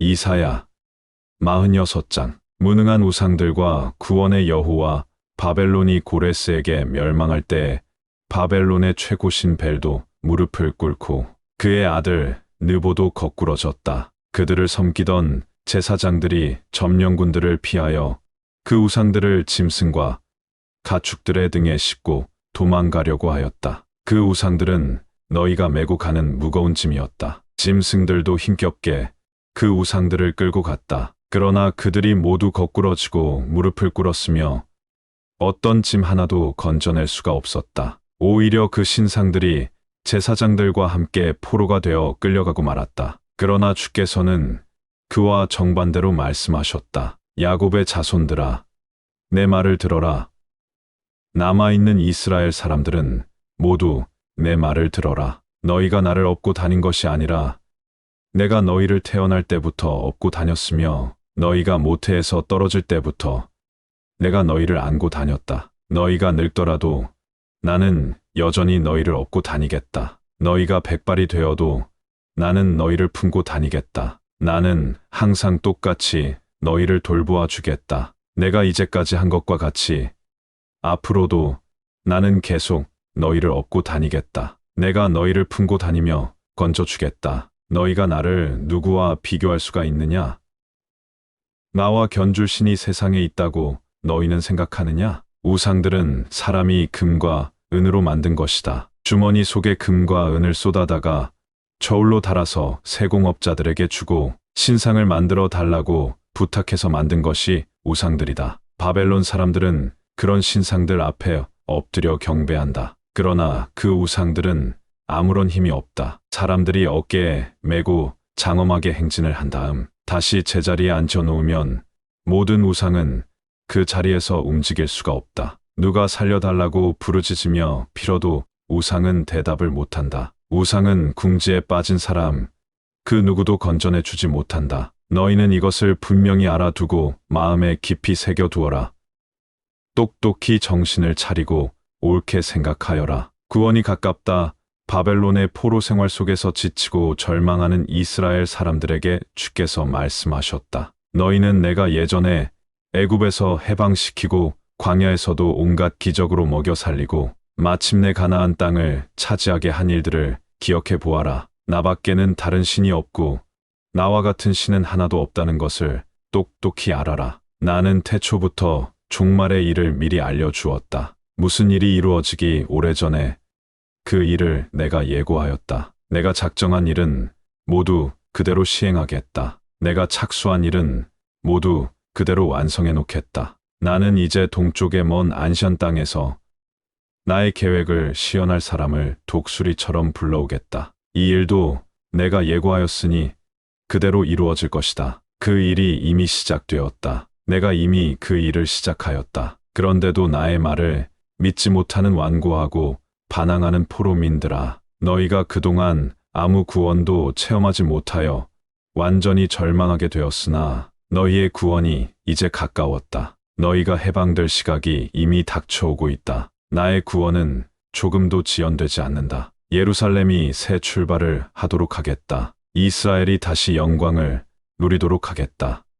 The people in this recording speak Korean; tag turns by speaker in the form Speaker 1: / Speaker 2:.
Speaker 1: 이사야 46장 무능한 우상들과 구원의 여호와 바벨론이 고레스에게 멸망할 때 바벨론의 최고신 벨도 무릎을 꿇고 그의 아들 느보도 거꾸러졌다. 그들을 섬기던 제사장들이 점령군들을 피하여 그 우상들을 짐승과 가축들의 등에 싣고 도망가려고 하였다. 그 우상들은 너희가 메고 가는 무거운 짐이었다. 짐승들도 힘겹게 그 우상들을 끌고 갔다. 그러나 그들이 모두 거꾸러지고 무릎을 꿇었으며 어떤 짐 하나도 건져낼 수가 없었다. 오히려 그 신상들이 제사장들과 함께 포로가 되어 끌려가고 말았다. 그러나 주께서는 그와 정반대로 말씀하셨다. 야곱의 자손들아, 내 말을 들어라. 남아있는 이스라엘 사람들은 모두 내 말을 들어라. 너희가 나를 업고 다닌 것이 아니라 내가 너희를 태어날 때부터 업고 다녔으며 너희가 모태에서 떨어질 때부터 내가 너희를 안고 다녔다. 너희가 늙더라도 나는 여전히 너희를 업고 다니겠다. 너희가 백발이 되어도 나는 너희를 품고 다니겠다. 나는 항상 똑같이 너희를 돌보아 주겠다. 내가 이제까지 한 것과 같이 앞으로도 나는 계속 너희를 업고 다니겠다. 내가 너희를 품고 다니며 건져주겠다. 너희가 나를 누구와 비교할 수가 있느냐? 나와 견줄 신이 세상에 있다고 너희는 생각하느냐? 우상들은 사람이 금과 은으로 만든 것이다. 주머니 속에 금과 은을 쏟아다가 저울로 달아서 세공업자들에게 주고 신상을 만들어 달라고 부탁해서 만든 것이 우상들이다. 바벨론 사람들은 그런 신상들 앞에 엎드려 경배한다. 그러나 그 우상들은 아무런 힘이 없다. 사람들이 어깨에 메고 장엄하게 행진을 한 다음 다시 제자리에 앉혀 놓으면 모든 우상은 그 자리에서 움직일 수가 없다. 누가 살려달라고 부르짖으며 빌어도 우상은 대답을 못한다. 우상은 궁지에 빠진 사람, 그 누구도 건져내 주지 못한다. 너희는 이것을 분명히 알아두고 마음에 깊이 새겨두어라. 똑똑히 정신을 차리고 옳게 생각하여라. 구원이 가깝다. 바벨론의 포로 생활 속에서 지치고 절망하는 이스라엘 사람들에게 주께서 말씀하셨다. 너희는 내가 예전에 애굽에서 해방시키고 광야에서도 온갖 기적으로 먹여 살리고 마침내 가나안 땅을 차지하게 한 일들을 기억해 보아라. 나밖에는 다른 신이 없고 나와 같은 신은 하나도 없다는 것을 똑똑히 알아라. 나는 태초부터 종말의 일을 미리 알려주었다. 무슨 일이 이루어지기 오래전에 그 일을 내가 예고하였다. 내가 작정한 일은 모두 그대로 시행하겠다. 내가 착수한 일은 모두 그대로 완성해 놓겠다. 나는 이제 동쪽의 먼 안션 땅에서 나의 계획을 시연할 사람을 독수리처럼 불러오겠다. 이 일도 내가 예고하였으니 그대로 이루어질 것이다. 그 일이 이미 시작되었다. 내가 이미 그 일을 시작하였다. 그런데도 나의 말을 믿지 못하는 완고하고 반항하는 포로민들아, 너희가 그동안 아무 구원도 체험하지 못하여 완전히 절망하게 되었으나 너희의 구원이 이제 가까웠다. 너희가 해방될 시각이 이미 닥쳐오고 있다. 나의 구원은 조금도 지연되지 않는다. 예루살렘이 새 출발을 하도록 하겠다. 이스라엘이 다시 영광을 누리도록 하겠다.